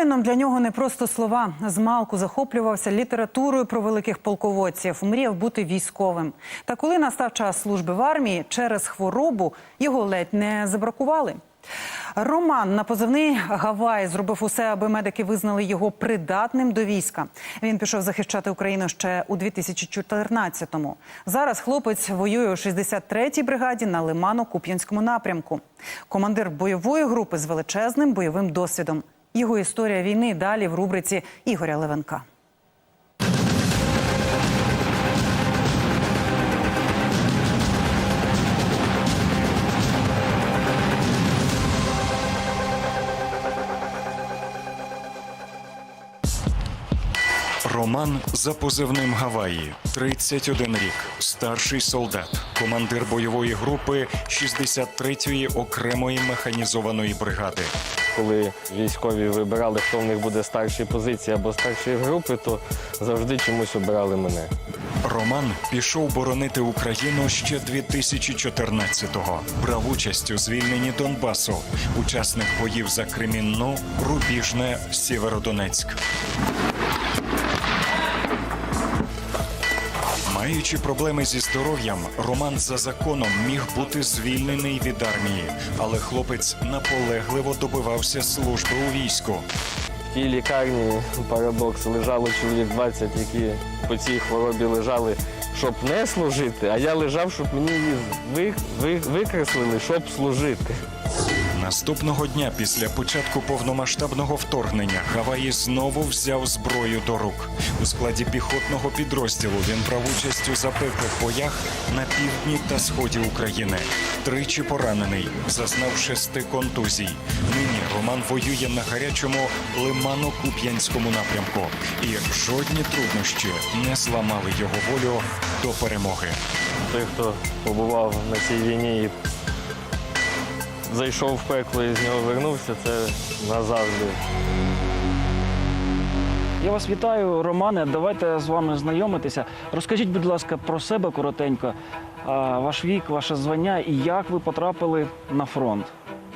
Воїном для нього не просто слова. Змалку захоплювався літературою про великих полководців, мріяв бути військовим. Та коли настав час служби в армії, через хворобу його ледь не забракували. Роман на позивний Гавай зробив усе, аби медики визнали його придатним до війська. Він пішов захищати Україну ще у 2014-му. Зараз хлопець воює у 63-й бригаді на Лимано-Куп'янському напрямку. Командир бойової групи з величезним бойовим досвідом. Його історія війни далі в рубриці Ігоря Левенка. Роман за позивним Гаваї, 31 рік, старший солдат, командир бойової групи 63-ї окремої механізованої бригади. Коли військові вибирали, хто в них буде старші позиції або старшої групи, то завжди чомусь обирали мене. Роман пішов боронити Україну ще 2014-го. Брав участь у звільненні Донбасу, учасник боїв за Кремінну, Рубіжне, Сєвєродонецьк. Маючи проблеми зі здоров'ям, Роман за законом міг бути звільнений від армії, але хлопець наполегливо добивався служби у війську. В тій лікарні парадокс лежало чоловік 20, які по цій хворобі лежали, щоб не служити, а я лежав, щоб мені її ви, ви, викреслили, щоб служити. Наступного дня після початку повномасштабного вторгнення Гаваї знову взяв зброю до рук. У складі піхотного підрозділу він брав участь у запеклих боях на півдні та сході України. Тричі поранений, зазнав шести контузій. Нині Роман воює на гарячому Лимано-Куп'янському напрямку, і жодні труднощі не зламали його волю до перемоги. Той, хто побував на цій війні зайшов в пекло і з нього вернувся, це назавжди. Я вас вітаю, Романе. Давайте з вами знайомитися. Розкажіть, будь ласка, про себе коротенько, ваш вік, ваше звання і як ви потрапили на фронт.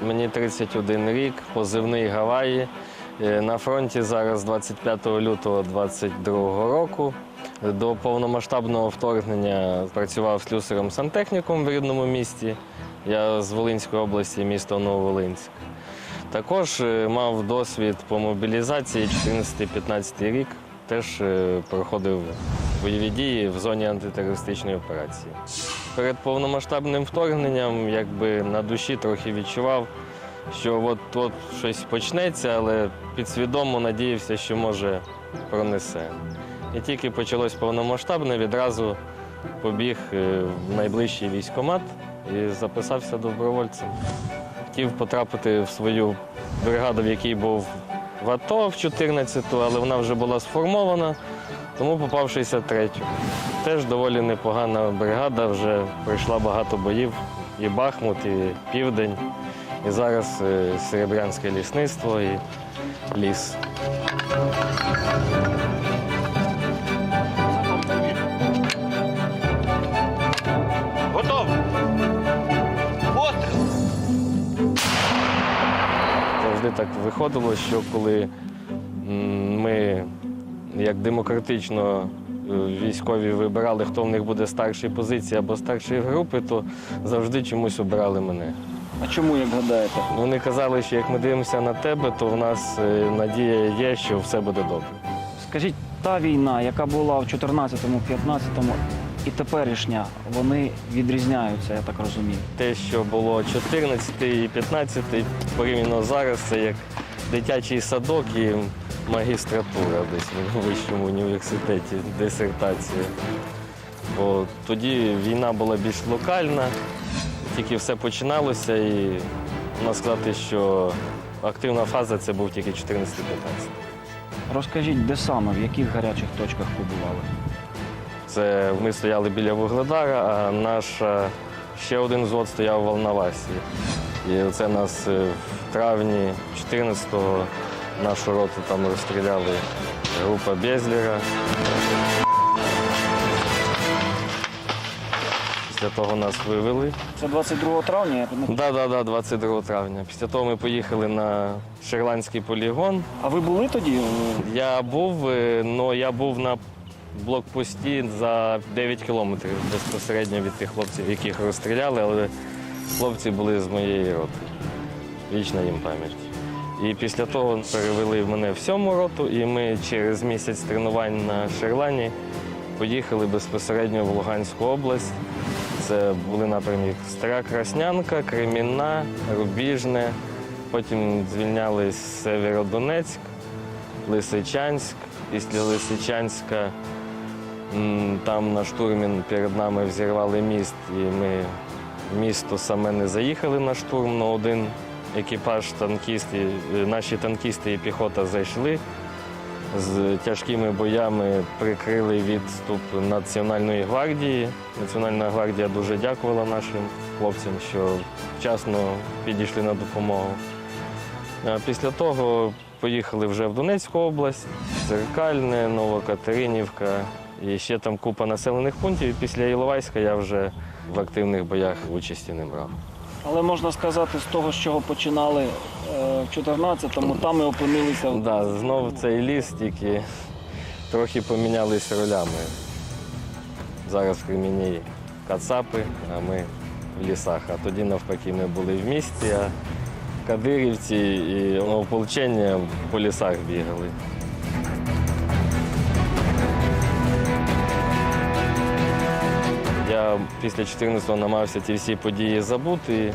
Мені 31 рік, позивний Гаваї. Е, На фронті зараз 25 лютого 22 року. До повномасштабного вторгнення працював слюсарем сантехніком в рідному місті. Я з Волинської області, місто Нововолинськ. Також е, мав досвід по мобілізації 14-15 рік. Теж е, проходив бойові дії в зоні антитерористичної операції. Перед повномасштабним вторгненням якби на душі трохи відчував, що от, от щось почнеться, але підсвідомо надіявся, що може пронесе. І тільки почалось повномасштабне, відразу побіг е, в найближчий військкомат і записався добровольцем. Хотів потрапити в свою бригаду, в якій був в АТО в 14-ту, але вона вже була сформована, тому попав 63-ю. Теж доволі непогана бригада, вже пройшла багато боїв. І Бахмут, і Південь, і зараз е, Серебрянське лісництво і ліс. Виходило, що коли ми як демократично е, військові вибирали, хто в них буде старшої позиції або старшої групи, то завжди чомусь обирали мене. А чому, як гадаєте? Вони казали, що як ми дивимося на тебе, то в нас е, надія є, що все буде добре. Скажіть, та війна, яка була в 14-му, 15-му і теперішня, вони відрізняються, я так розумію. Те, що було 14 і 15, порівняно зараз, це як дитячий садок і магістратура десь в вищому університеті, дисертація. Бо тоді війна була більш локальна, тільки все починалося, і можна сказати, що активна фаза це був тільки 14-15. Розкажіть, де саме, в яких гарячих точках побували? Це ми стояли біля Вугледара, а наш е, ще один взвод стояв в Волновасі. І це нас е, в травні 14-го нашу роту там розстріляли група Безліра. Після того нас вивели. Це 22 травня, пам'ятаю. Да, да, да, 22 травня. Після того ми поїхали на Шерландський полігон. А ви були тоді? Я був, але я був на блокпості за 9 кілометрів безпосередньо від тих хлопців, яких розстріляли, але хлопці були з моєї роти. Вічна їм пам'ять. І після того перевели мене в сьому роту, і ми через місяць тренувань на Шерлані поїхали безпосередньо в Луганську область. Це були напрямки Стара Краснянка, Кремінна, Рубіжне. Потім звільнялись Северодонецьк, Лисичанськ. Після Лисичанська там на штурмі перед нами взірвали міст, і ми місто саме не заїхали на штурм, але один екіпаж танкісти, е, наші танкісти і піхота зайшли. З тяжкими боями прикрили відступ Національної гвардії. Національна гвардія дуже дякувала нашим хлопцям, що вчасно підійшли на допомогу. А Після того поїхали вже в Донецьку область, Зеркальне, Новокатеринівка і ще там купа населених пунктів. І після Іловайська я вже в активних боях участі не брав. Але можна сказати, з того, з чого починали е, в 14-му, там і опинилися. в- Да, знову цей ліс, тільки трохи помінялись ролями. Зараз в Креміні кацапи, а ми в лісах. А тоді навпаки ми були в місті, а кадирівці і ополчення по лісах бігали. Після 14-го намагався ті всі події забути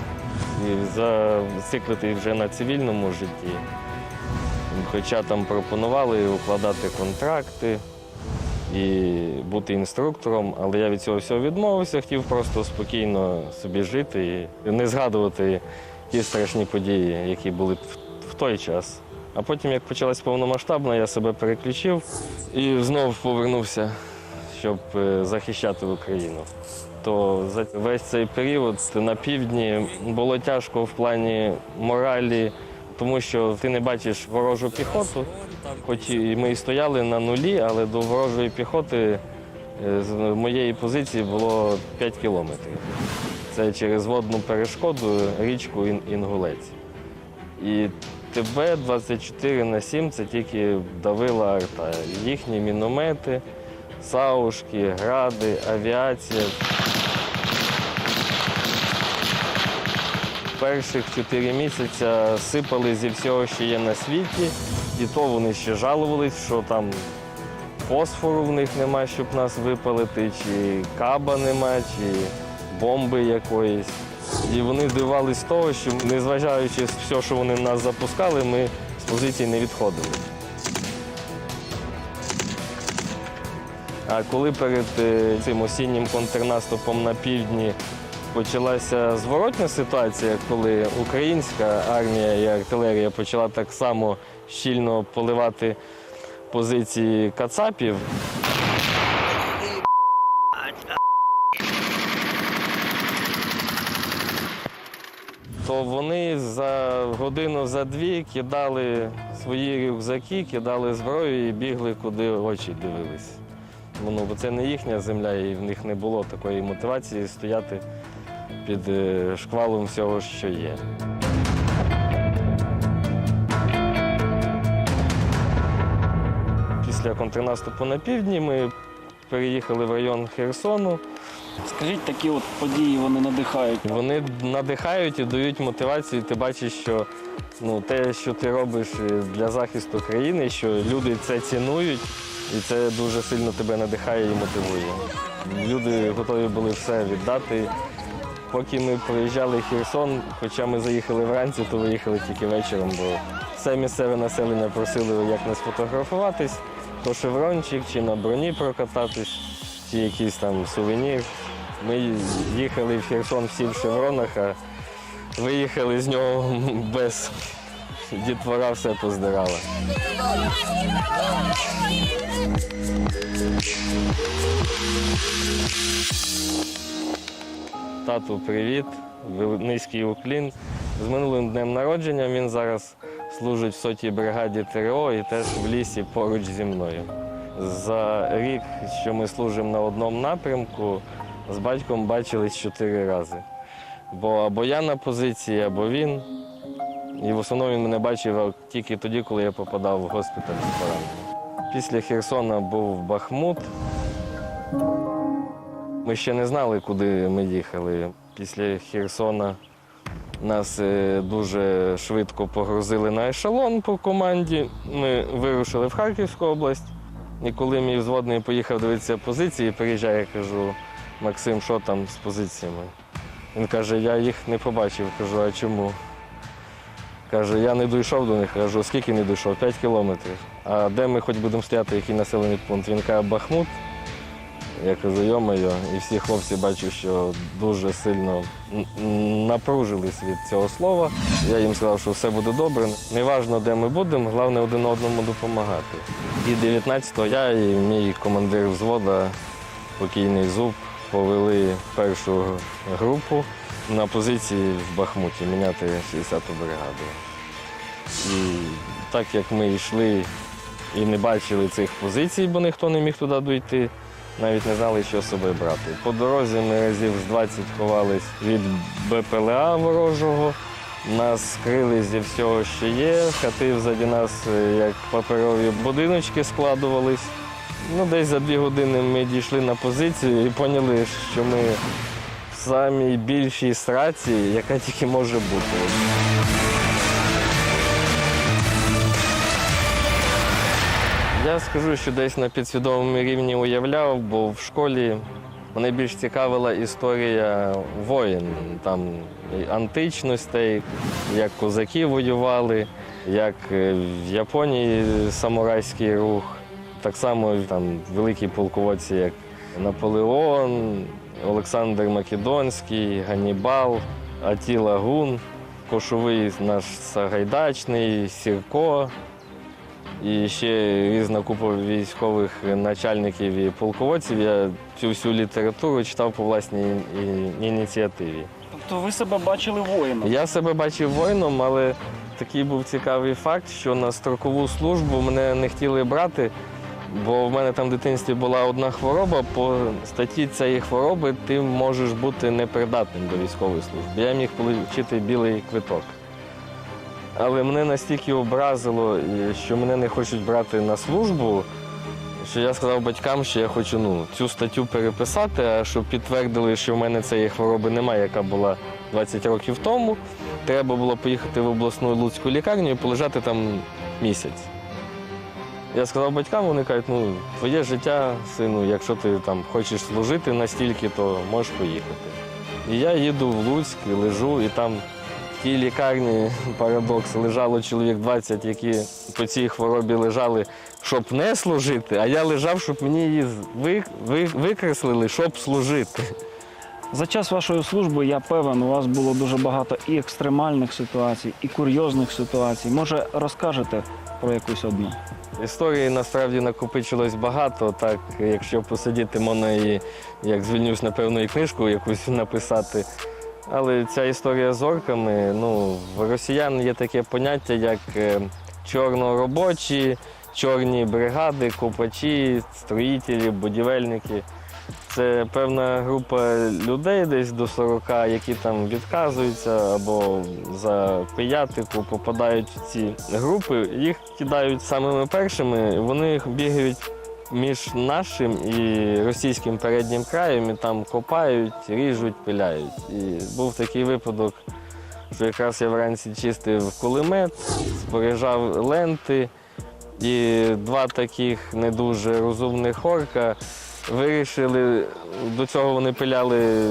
і зациклити вже на цивільному житті. Хоча там пропонували укладати контракти і бути інструктором, але я від цього всього відмовився, хотів просто спокійно собі жити і не згадувати ті страшні події, які були в той час. А потім, як почалась повномасштабна, я себе переключив і знову повернувся, щоб е, захищати Україну. То за весь цей період на півдні було тяжко в плані моралі, тому що ти не бачиш ворожу піхоту. Хоч і ми і стояли на нулі, але до ворожої піхоти е, з моєї позиції було 5 кілометрів. Це через водну перешкоду річку Інгулець. І тебе 24 на 7 це тільки давила арта. Їхні міномети, саушки, гради, авіація. Перших 4 місяці сипали зі всього, що є на світі, і то вони ще жалувались, що там фосфору в них немає, щоб нас випалити, чи каба немає, чи бомби якоїсь. І вони дивувались того, що незважаючи з все, що вони нас запускали, ми з позицій не відходили. А коли перед е, цим осіннім контрнаступом на півдні почалася зворотня ситуація, коли українська армія і артилерія почала так само щільно поливати позиції кацапів, то вони за годину, за дві кидали свої рюкзаки, кидали зброю і бігли, куди очі дивились. Ну, бо це не їхня земля, і в них не було такої мотивації стояти під е, шквалом всього, що є. Після контрнаступу на півдні ми переїхали в район Херсону. Скажіть, такі от події вони надихають. Вони надихають і дають мотивацію. Ти бачиш, що ну, те, що ти робиш е, для захисту країни, що люди це цінують, і це дуже сильно тебе надихає і мотивує. Люди готові були все віддати. Поки ми проїжджали Херсон, хоча ми заїхали вранці, то виїхали тільки вечором, бо все місцеве населення просили, як нас фотографуватись, то шеврончик, чи на броні прокататись, чи якийсь там сувенір. Ми їхали в Херсон всі в шевронах, а виїхали з нього без дітвора все поздирала. Тату, привіт, низький уклін. З минулим днем народження він зараз служить в сотій бригаді ТРО і теж в лісі поруч зі мною. За рік, що ми служимо на одному напрямку, з батьком бачились чотири рази. Бо або я на позиції, або він. І в основному він мене бачив тільки тоді, коли я попадав в госпіталь з пораненням. Після Херсона був Бахмут. Ми ще не знали, куди ми їхали. Після Херсона нас е, дуже швидко погрузили на ешелон по команді. Ми вирушили в Харківську область. І коли мій взводний поїхав дивитися позиції, приїжджає, я кажу, Максим, що там з позиціями? Він каже, я їх не побачив. Кажу, а чому? Каже, я не дійшов до них. Кажу, скільки не дійшов? 5 кілометрів. А де ми хоч будемо стояти, який населений пункт? Він каже, Бахмут. Я кажу, йо-моє, і всі хлопці бачу, що дуже сильно напружились від цього слова. Я їм сказав, що все буде добре. Неважно, де ми будемо, головне один одному допомагати. І 19-го я і мій командир взвода, покійний зуб, повели першу групу на позиції в Бахмуті міняти 60-ту бригаду. І так як ми йшли і не бачили цих позицій, бо ніхто не міг туди дійти, навіть не знали, що з собою брати. По дорозі ми разів з 20 ховались від БПЛА ворожого. Нас скрили зі всього, що є. Хати взаді нас, е, як паперові будиночки, складувались. Ну, десь за дві години ми дійшли на позицію і поняли, що ми в самій більшій сраці, яка тільки може бути. Я скажу, що десь на підсвідомому рівні уявляв, бо в школі мене більш цікавила історія воїн, там античностей, як козаки воювали, як е, в Японії самурайський рух. Так само там великі полководці, як Наполеон, Олександр Македонський, Ганнібал, Атіла Гун, Кошовий наш Сагайдачний, Сірко. І ще різна купа військових начальників і полководців. Я цю всю літературу читав по власній ініціативі. Тобто ви себе бачили воїном? Я себе бачив воїном, але такий був цікавий факт, що на строкову службу мене не хотіли брати, бо в мене там в дитинстві була одна хвороба. По статті цієї хвороби ти можеш бути непридатним до військової служби. Я міг отримати білий квиток. Але мене настільки образило, що мене не хочуть брати на службу, що я сказав батькам, що я хочу ну, цю статтю переписати, а щоб підтвердили, що в мене цієї хвороби немає, яка була 20 років тому. Треба було поїхати в обласну луцьку лікарню і полежати там місяць. Я сказав батькам, вони кажуть, ну, твоє життя, сину, якщо ти там хочеш служити настільки, то можеш поїхати. І я їду в Луцьк лежу, і там в тій лікарні парадокс лежало чоловік 20, які по цій хворобі лежали, щоб не служити, а я лежав, щоб мені її ви, ви, викреслили, щоб служити. За час вашої служби, я певен, у вас було дуже багато і екстремальних ситуацій, і курйозних ситуацій. Може, розкажете про якусь одну? Історії насправді накопичилось багато. Так, якщо посидіти, можна і як звільнюсь, напевно, і книжку якусь написати. Але ця історія з орками, ну, в росіян є таке поняття, як е, чорноробочі, чорні бригади, копачі, строїтелі, будівельники. Це певна група людей десь до 40, які там відказуються або за пиятику попадають в ці групи. Їх кидають самими першими. Вони бігають між нашим і російським переднім краєм і там копають, ріжуть, пиляють. І був такий випадок, що якраз я вранці чистив кулемет, споряджав ленти, і два таких не дуже розумних орка вирішили, до цього вони пиляли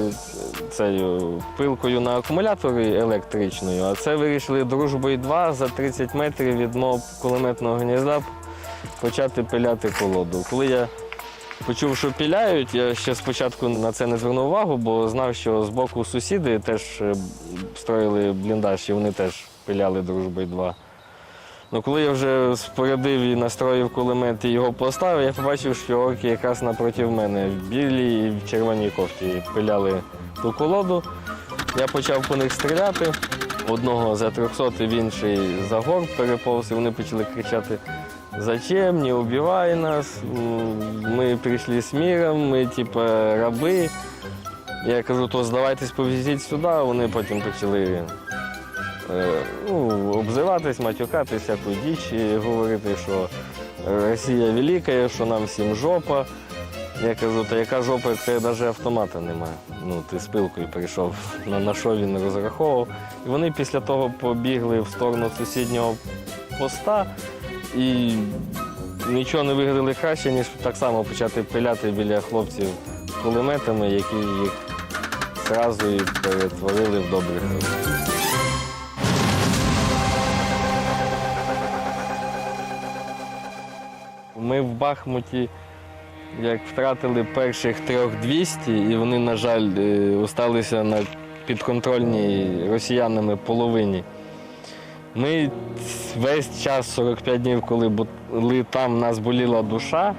цією пилкою на акумуляторі електричною, а це вирішили дружбою 2 за 30 метрів від мого кулеметного гнізда почати пиляти колоду. Коли я почув, що піляють, я ще спочатку на це не звернув увагу, бо знав, що з боку сусіди теж е, строїли бліндаж, і вони теж пиляли дружбою 2. Ну, коли я вже спорядив і настроїв кулемет і його поставив, я побачив, що орки якраз напроти мене в білій і в червоній кофті пиляли ту колоду. Я почав по них стріляти. Одного за 300, в інший за гор переповз, і вони почали кричати: Зачем, не убивай нас, ми прийшли з миром, ми типа раби. Я кажу, то здавайтесь, повізіть сюди, вони потім почали ну, обзиватись, матюкатись, всяку діч говорити, що Росія велика, що нам всім жопа. Я кажу, та яка жопа, тебе навіть автомата немає. Ну, ти з пилкою прийшов, на, на що він розраховував. І вони після того побігли в сторону сусіднього поста і нічого не вигадали краще, ніж так само почати пиляти біля хлопців кулеметами, які їх зразу і перетворили в добрих Ми в Бахмуті як втратили перших трьох 200, і вони, на жаль, е, осталися на підконтрольній росіянами половині. Ми весь час, 45 днів, коли були там, нас боліла душа.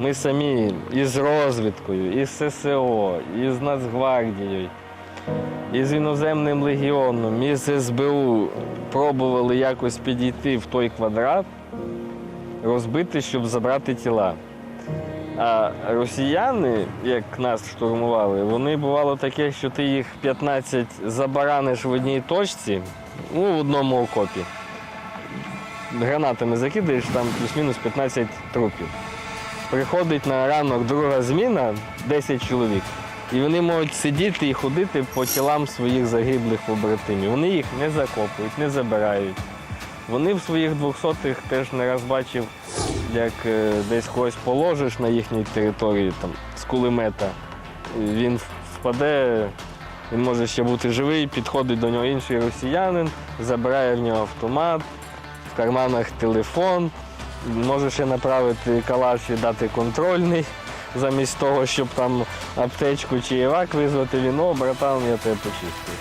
Ми самі із розвідкою, із ССО, із Нацгвардією, із іноземним легіоном, із СБУ пробували якось підійти в той квадрат, розбити, щоб забрати тіла. А росіяни, як нас штурмували, вони бувало таке, що ти їх 15 забараниш в одній точці, ну, в одному окопі. Гранатами закидаєш, там плюс-мінус 15 трупів. Приходить на ранок друга зміна 10 чоловік. І вони можуть сидіти і ходити по тілам своїх загиблих побратимів. Вони їх не закопують, не забирають. Вони в своїх двохсотих теж не раз бачив, як е, десь когось положиш на їхній території там, з кулемета. Він впаде, він може ще бути живий, підходить до нього інший росіянин, забирає в нього автомат, в карманах телефон, може ще направити калаш і дати контрольний. Замість того, щоб там аптечку чи івак визвати, він, о, братан, я тебе почистив.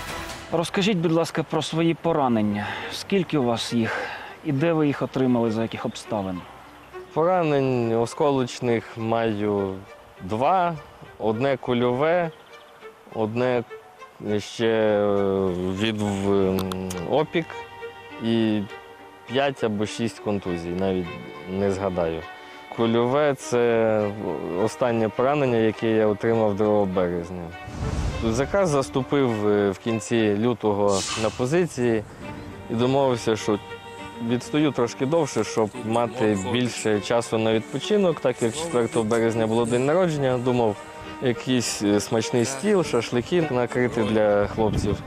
Розкажіть, будь ласка, про свої поранення. Скільки у вас їх і де ви їх отримали, за яких обставин? Поранень осколочних маю два, одне кульове, одне ще е, від опік і п'ять або шість контузій, навіть не згадаю. Кульове це останнє поранення, яке я отримав 2 березня. Заказ заступив е, в кінці лютого на позиції і домовився, що відстою трошки довше, щоб мати більше часу на відпочинок, так як 4 березня було день народження, думав, якийсь е, смачний стіл, шашлики накрити для хлопців.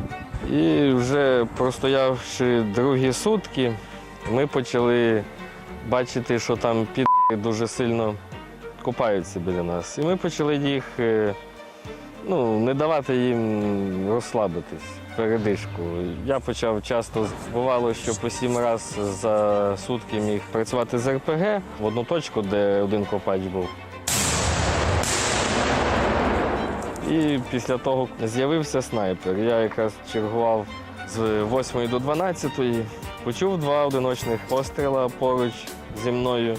І вже простоявши другі сутки, ми почали бачити, що там під дуже сильно купаються біля нас. І ми почали їх е, ну, не давати їм розслабитись, передишку. Я почав часто бувало, що по сім разів за сутки міг працювати з РПГ в одну точку, де один копач був. І після того з'явився снайпер. Я якраз чергував з 8 до 12, почув два одиночних постріла поруч зі мною.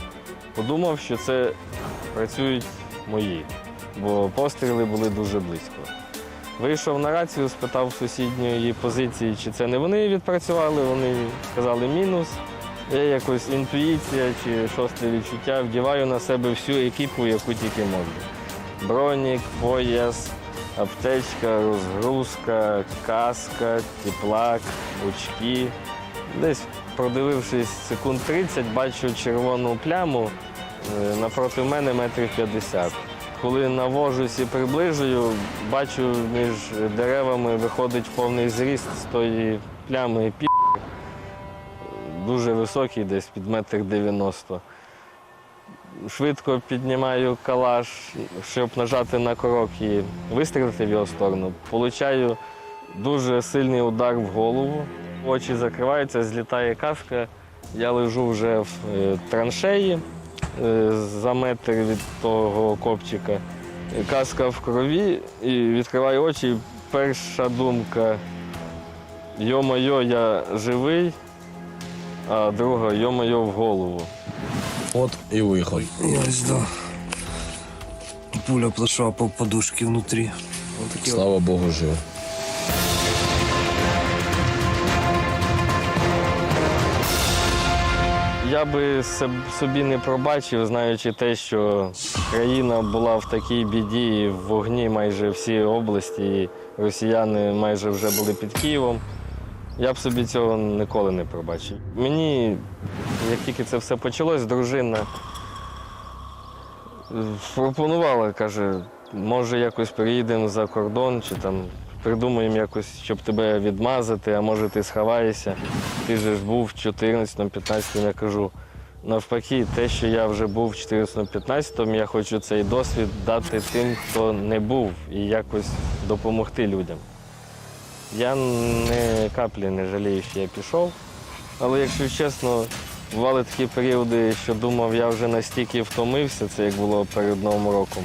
Подумав, що це працюють мої, бо постріли були дуже близько. Вийшов на рацію, спитав сусідньої позиції, чи це не вони відпрацювали. Вони сказали мінус. Я якось інтуїція чи шосте відчуття вдіваю на себе всю екіпу, яку тільки можу. Бронік, пояс, аптечка, розгрузка, каска, теплак, очки. Десь продивившись секунд 30, бачу червону пляму е, напроти мене метрів 50. Коли навожусь і приближую, бачу між деревами виходить повний зріст з тої плями пі. Дуже високий, десь під метр 90. Швидко піднімаю калаш, щоб нажати на крок і вистрілити в його сторону. Получаю дуже сильний удар в голову. Очі закриваються, злітає каска. Я лежу вже в е, траншеї за метр від того копчика. Каска в крові і відкриваю очі. Перша думка йо-моє, я живий, а друга йо-моє в голову. От и выехал. Я да. Пуля прошла по подушке внутри. Вот такие вот Слава богу, жив. Я би собі не пробачив, знаючи те, що країна була в такій біді, в вогні майже всі області, і росіяни майже вже були під Києвом. Я б собі цього ніколи не пробачив. Мені, як тільки це все почалось, дружина пропонувала, каже, може якось приїдемо за кордон, чи там придумаємо якось, щоб тебе відмазати, а може ти сховаєшся. Ти ж був в 14-15, я кажу. Навпаки, те, що я вже був в 14-15, я хочу цей досвід дати тим, хто не був, і якось допомогти людям. Я не каплі не жалію, що я пішов. Але якщо чесно, бували такі періоди, що думав, я вже настільки втомився, це як було перед Новим роком,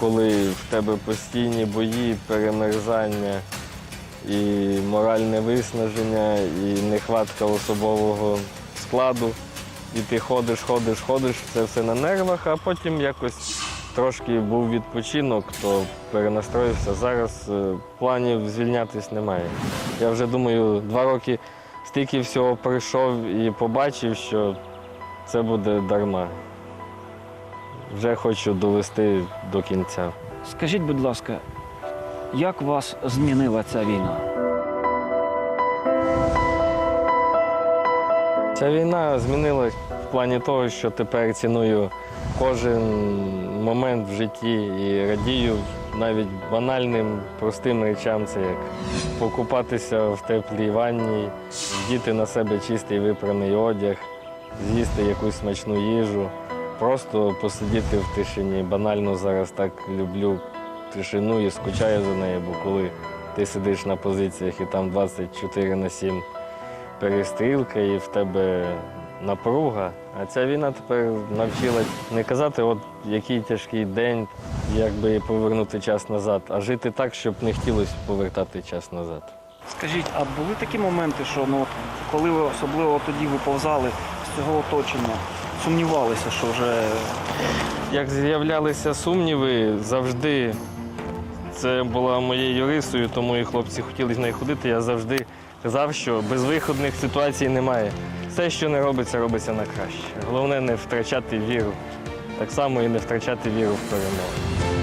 коли в тебе постійні бої, перемерзання і моральне виснаження, і нехватка особового складу. І ти ходиш, ходиш, ходиш, це все на нервах, а потім якось трошки був відпочинок, то перенастроївся. Зараз е, планів звільнятись немає. Я вже думаю, два роки стільки всього пройшов і побачив, що це буде дарма. Вже хочу довести до кінця. Скажіть, будь ласка, як вас змінила ця війна? Ця війна змінилась в плані того, що тепер ціную кожен момент в житті і радію навіть банальним, простим речам, це як покупатися в теплій ванні, діти на себе чистий випраний одяг, з'їсти якусь смачну їжу, просто посидіти в тишині. Банально зараз так люблю тишину і скучаю за нею, бо коли ти сидиш на позиціях і там 24 на 7 перестрілка і в тебе напруга. А ця війна тепер навчила не казати, от який тяжкий день, як би повернути час назад, а жити так, щоб не хотілося повертати час назад. Скажіть, а були такі моменти, що ну, коли ви особливо тоді виповзали з цього оточення, сумнівалися, що вже Як з'являлися сумніви, завжди це була моєю рисою, тому і хлопці хотіли з нею ходити. Я завжди казав, що безвиходних ситуацій немає. Все, що не робиться, робиться на краще. Головне не втрачати віру. Так само і не втрачати віру в перемогу.